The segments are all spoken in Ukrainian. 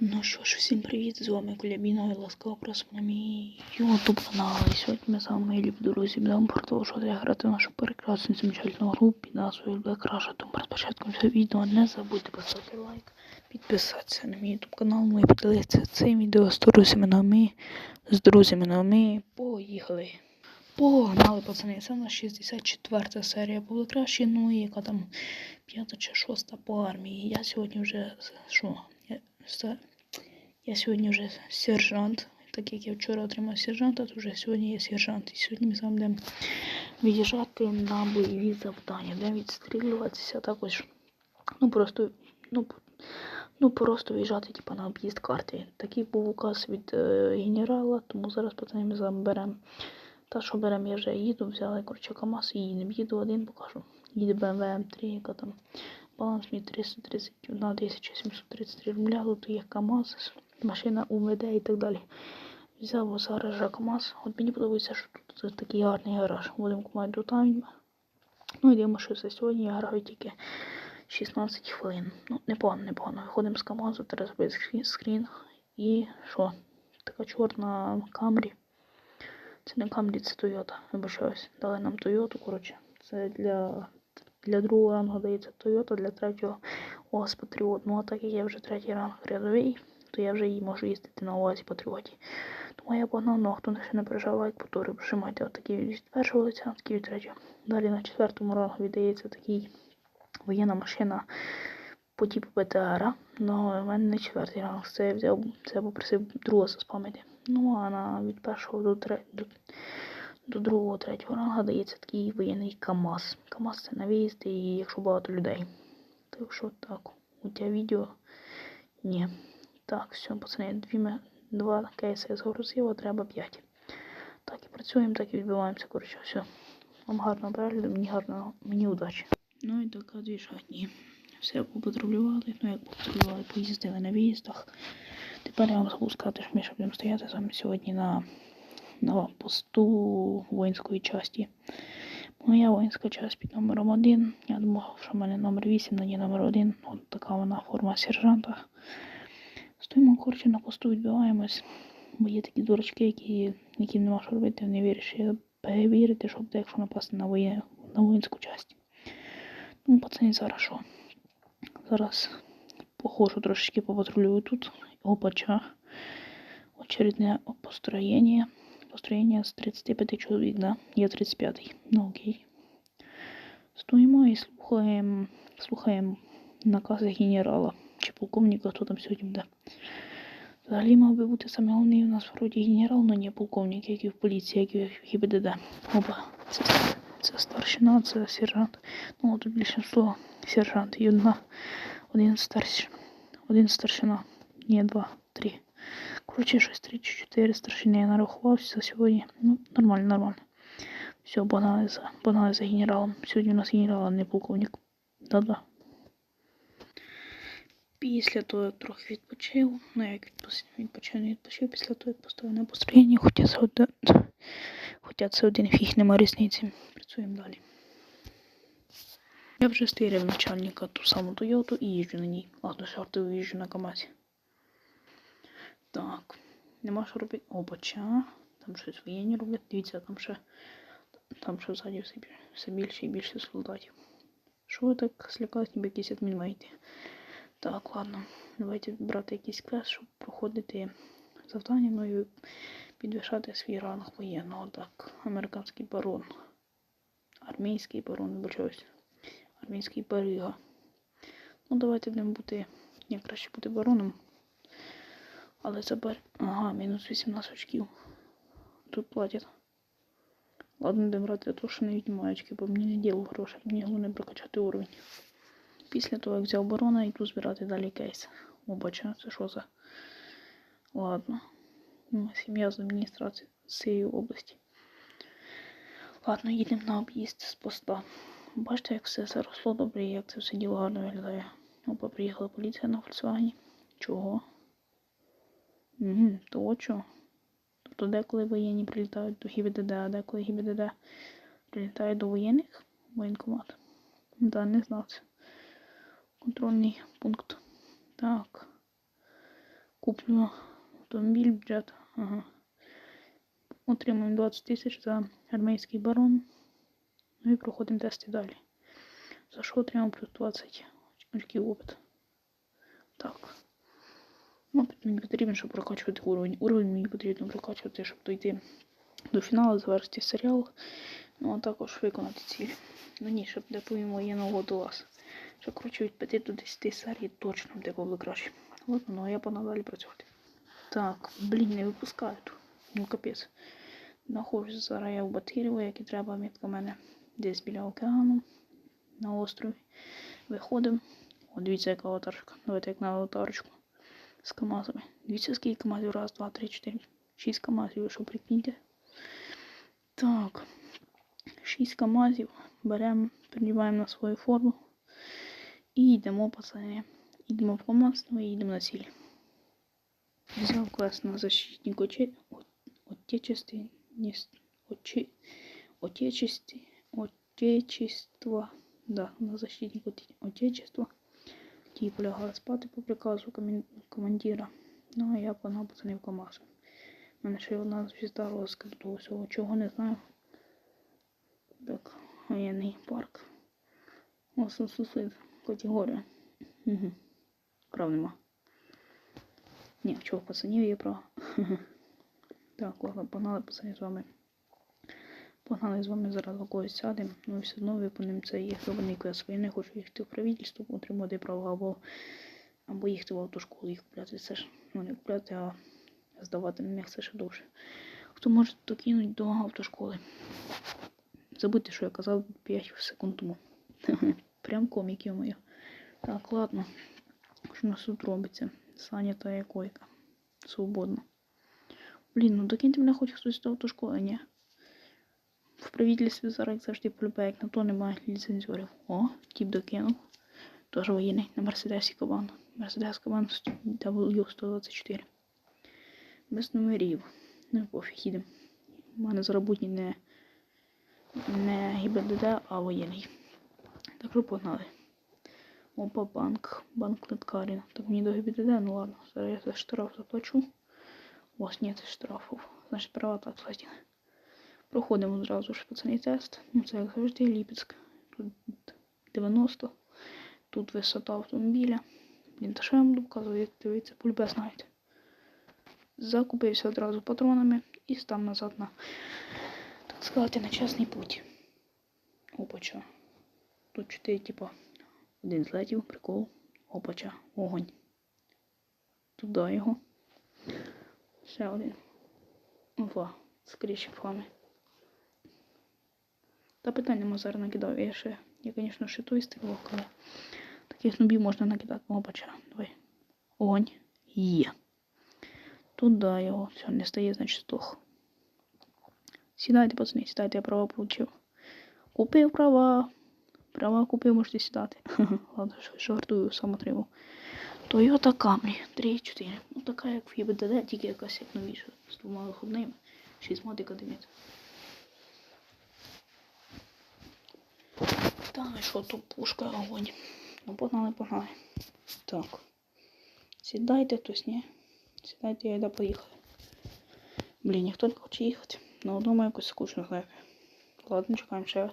Ну що ж, всім привіт, з вами Колябіна і ласкаво просимо на мій ютуб канал. І сьогодні ми з вами любі друзі будемо продовжувати грати в нашу прекрасну замечательну гру під назвою Black Russia. Тому перед початком цього відео не забудьте поставити лайк, підписатися на мій ютуб канал, ну і поділитися цим відео з друзями на ми, з друзями на ми. Поїхали. Погнали, пацани, це у нас 64 серія Black Rush, ну і яка там п'ята чи шоста по армії. Я сьогодні вже що? Я, я сьогодні вже сержант. Так як я вчора отримав сержанта, то вже сьогодні я сержант. І сьогодні ми з вами будемо виїжджати на бойові завдання, де відстрілюватися також. Ну просто, ну, ну просто виїжджати типу, на об'їзд карти. Такий був указ від е, генерала, тому зараз пацани ми з вами беремо. Та що беремо, я вже їду, взяли коротше КАМАЗ і їдемо. Їду один покажу. Їде BMW M3, яка там баланс мій 331 733 рубля, тут є КАМАЗ, машина УМД і так далі. Взяв з гаража КАМАЗ. От мені подобається, що тут такий гарний гараж. Будемо купувати до там. Ну дивимося, що сьогодні я граю тільки 16 хвилин. Ну, непогано, непогано. Виходимо з КАМАЗу, зробити скрін- скрін. І що? Така чорна Камрі. Це не Камрі, це Тойота. Вибачаюсь. Дали нам Тойоту, коротше. Це для, для другого рангу дається Тойота, для третього УАЗ Патріот. Ну а так як я вже третій ранг рядовий, то я вже і можу їздити на УАЗі Патріоті. Тому я погнав, ну а хто ще не пережав лайк, повтори, прижимайте отакий від першого лиця, такий від третього. Далі на четвертому рангу віддається такий воєнна машина по типу БТРа. Ну, в мене не четвертий ранг. Це я взяв, це я попросив другого заспамити. Ну, а на від першого до третього. До, другого, третього рангу дається такий воєнний КАМАЗ. КАМАЗ це на виїзд і якщо багато людей. Так що так, у тебе відео. Ні. Так, все, пацани, дві, два кейси я загрузив, а треба п'ять. Так і працюємо, так і відбиваємося. Коротше, все. Вам гарного перегляду, мені гарного, мені удачі. Ну і така дві шатні. Все попатрулювали, ну як попатрулювали, поїздили на виїздах. Тепер я вам забув сказати, що ми ще будемо стояти з вами сьогодні на, на посту воїнської часті. Моя воїнська часть під номером один. Я думав, що в мене номер 8, але ні номер 1. От така вона форма сержанта. Стоїмо коротше на посту, відбиваємось. Бо є такі дурачки, які, яким нема що робити, вони вирішили перевірити, щоб де, якщо напасти на, воє, на воїнську часть. Ну, пацани, зараз що? Зараз похожу трошечки попатрулюю тут. Опача. Очередне построєння. Построєння з 35 чоловік, да? Я 35. Ну окей. Стоїмо і слухаємо, слухаємо накази генерала чи полковника, хто там сьогодні буде. Взагалі мав би бути саме головний у нас вроді генерал, але не полковник, як і в поліції, як і в ГІБДД. Опа, це, це старшина, це сержант. Ну, тут більше слово сержант і одна, один старшина. Один старшина. Ні, два, три. Коротше, щось три чи чотири старшини я нарахувався сьогодні. Ну, нормально, нормально. Все, погнали за, погнали за генералом. Сьогодні у нас генерал, а не полковник. Да-да. Після того, як трохи відпочив, ну як відпочив, не відпочив, після того, як поставив на построєння, хоча це один, хоча це один фіг, нема різниці. Працюємо далі. Я вже стиряв начальника ту саму Тойоту і їжджу на ній. Ладно, шартову їжджу на КАМАЗі. Так. Нема що робити. Опача. Там щось воєнні роблять. Дивіться, там ще. Там ще ззаді все, все більше і більше солдатів. Що ви так злякались, ніби якийсь адмін маєте? Так, ладно. Давайте брати якийсь квест, щоб проходити завдання, ну і підвищати свій ранг воєнного. Так, американський барон. Армійський барон, вибачаюсь. Армійський барига. Ну, давайте будемо бути. Ні, краще бути бароном. Але це. Ага, мінус 18 очків. Тут платять. Ладно, будемо брати то, що не віднімаю очки, бо мені не діло грошей. Мені головне прокачати уровень. Після того, як взяв барона, йду збирати далі кейс. Обача, це що за. Ладно. Ну, Сім'я з адміністрації цієї області. Ладно, їдемо на об'їзд з поста. Бачите, як все заросло добре, і як це все діло гарно виглядає. Опа, приїхала поліція на Volkswagen. Чого? Угу, то от чого? Тобто деколи воєнні прилітають до ГІБДД, а деколи ГІБДД прилітають до воєнних воєнкомат. Да, не знав це. Контрольний пункт. Так. Куплю автомобіль, бюджет. Ага. Отримаємо 20 тисяч за армейський барон. Ну і проходимо тести далі. За що отримаємо плюс 20 очків опит. Так. Ну, мені потрібно, щоб прокачувати уровень. Уровень мені потрібно прокачувати, щоб дойти до фіналу, завершити серіал. Ну, а також виконати ціль. Ну ні, щоб доповім воєнного до вас. Що, коротше, від 5 до 10 серій точно буде було краще. Ладно, ну а я погнав далі працювати. Так, блін, не випускають. Ну капець. Знаходжусь зараз я в Батирєво, як і треба, мітка мене десь біля океану на острові. Виходимо. О, дивіться, яка аватарочка. Давайте як на аватарочку. З КАМАЗами. Дивіться, скільки КАМАЗів. Раз, два, три, чотири. Шість КАМАЗів, ви що прикиньте. Так. Шість КАМАЗів. Беремо, придіваємо на свою форму. І йдемо, пацани. Йдемо в КАМАЗ, ну і йдемо на ціль. Взяв квест на защитник оче... отечественности, оче... отечести... отечества. Да, на защитник оте- отечества. Ті полягали спати по приказу командира. Ну, а я погнав пацанів КАМАЗ. У мене ще одна звізда розкид до всього, чого не знаю. Так, воєнний парк. Ось сусід, категорія. Угу. Прав нема. Ні, чого пацанів є права. так, ладно, погнали пацани з вами. Погнали з вами зараз до когось сядемо. Ну і все одно виконуємо цей гробаний квест. Я не хочу їхати в правительство, отримати права або, або їхати в автошколу, їх купляти. Це ж ну не купляти, а здавати на них це ще довше. Хто може докинуть до автошколи? Забудьте, що я казав 5 секунд тому. Прям комік, моє. Так, ладно. Що у нас тут робиться? Саня та є койка. Свободно. Блін, ну докиньте мене хоч хтось до автошколи, ні? Правительстві зараз завжди полюбає, як на то немає ліцензіорів. О, тіп докинув. Тоже воєнний на Мерседесі Кабан. Мерседес Кабан W124. Без номерів. Ну, пофіг їдемо. У мене заробутні не, не ГІБДД, а воєнний. Так що погнали. Опа, банк. Банк Литкарін. Так мені до ГІБДД, ну ладно. Зараз я за штраф заплачу. У вас нет штрафів. Значить, права так платять. Проходимо одразу ж пацаний тест. Ну, це як завжди Ліпецьк. Тут 90. Тут висота автомобіля. Блін, та що я вам буду показувати, дивіться, пульбе знаєте. Закупився одразу патронами і став назад на, так сказати, на чесний путь. Опача. Тут чотири, типа, один злетів, прикол. Опача, огонь. Туди його. Ще один. Опа, скрізь фами. Та питань нема зараз накидав. Я ще, я, звісно, той стрілок, але таких нубів можна накидати. Опача, давай. Огонь. Є. Туда його. Все, не стає, значить стох. Сідайте, пацани, сідайте, я права получив. Купив права. Права купив, можете сідати. Ладно, що жартую, сам отримав. Toyota Camry 3.4. Ну така як в ЄБДД, тільки якась як новіша. З двома виходними. 6 мотика дивіться. Та що тут пушка огонь. Ну погнали, погнали. Так. Сідайте, хтось ні. Сідайте, я йду поїхали. Блін, ніхто не хоче їхати. На одному якось скучно, знаєте. Ладно, чекаємо ще.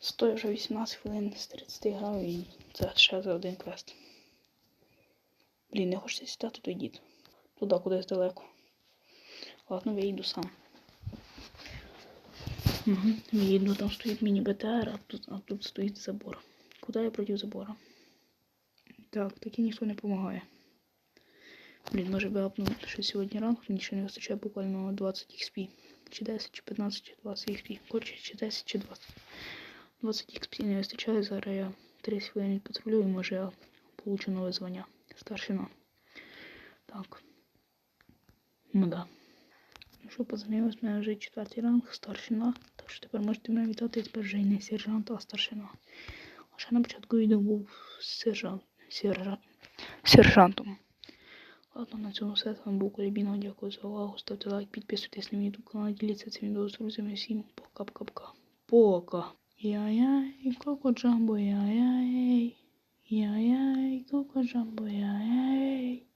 Стоїть вже 18 хвилин з 30 грав і це ще за один квест. Блін, не хочеться сідати, то йдіть. Туди кудись далеко. Ладно, я йду сам. Видно, там стоит мини-БТР, а тут, а тут стоит забор. Куда я против забора? Так, таки ніхто не допомагає. Блін, може би апнути ще сьогодні ранку, мені ще не вистачає буквально 20 XP. Чи 10, чи 15, чи 20 XP. Коротше, чи 10, чи 20. 20 XP не вистачає, зараз я 30 хвилин патрулюю, може я получу нове звання. Старшина. Так. Ну да. Що, в мене вже четвертий ранг, старшина. Так що тепер можете мене вітати тепер вже і не сержант, а старшина. А ще на початку відео був сержант. Сержант. Сержантом. Ладно, на цьому все. З вами був Колібіно. Дякую за увагу. Ставте лайк, підписуйтесь на мій YouTube канал, діліться цим відео з друзями. Всім пока-пока. Пока. Яй-яй, коко джамбо, яй-яй. Яй-яй, коко джамбо, яй-яй.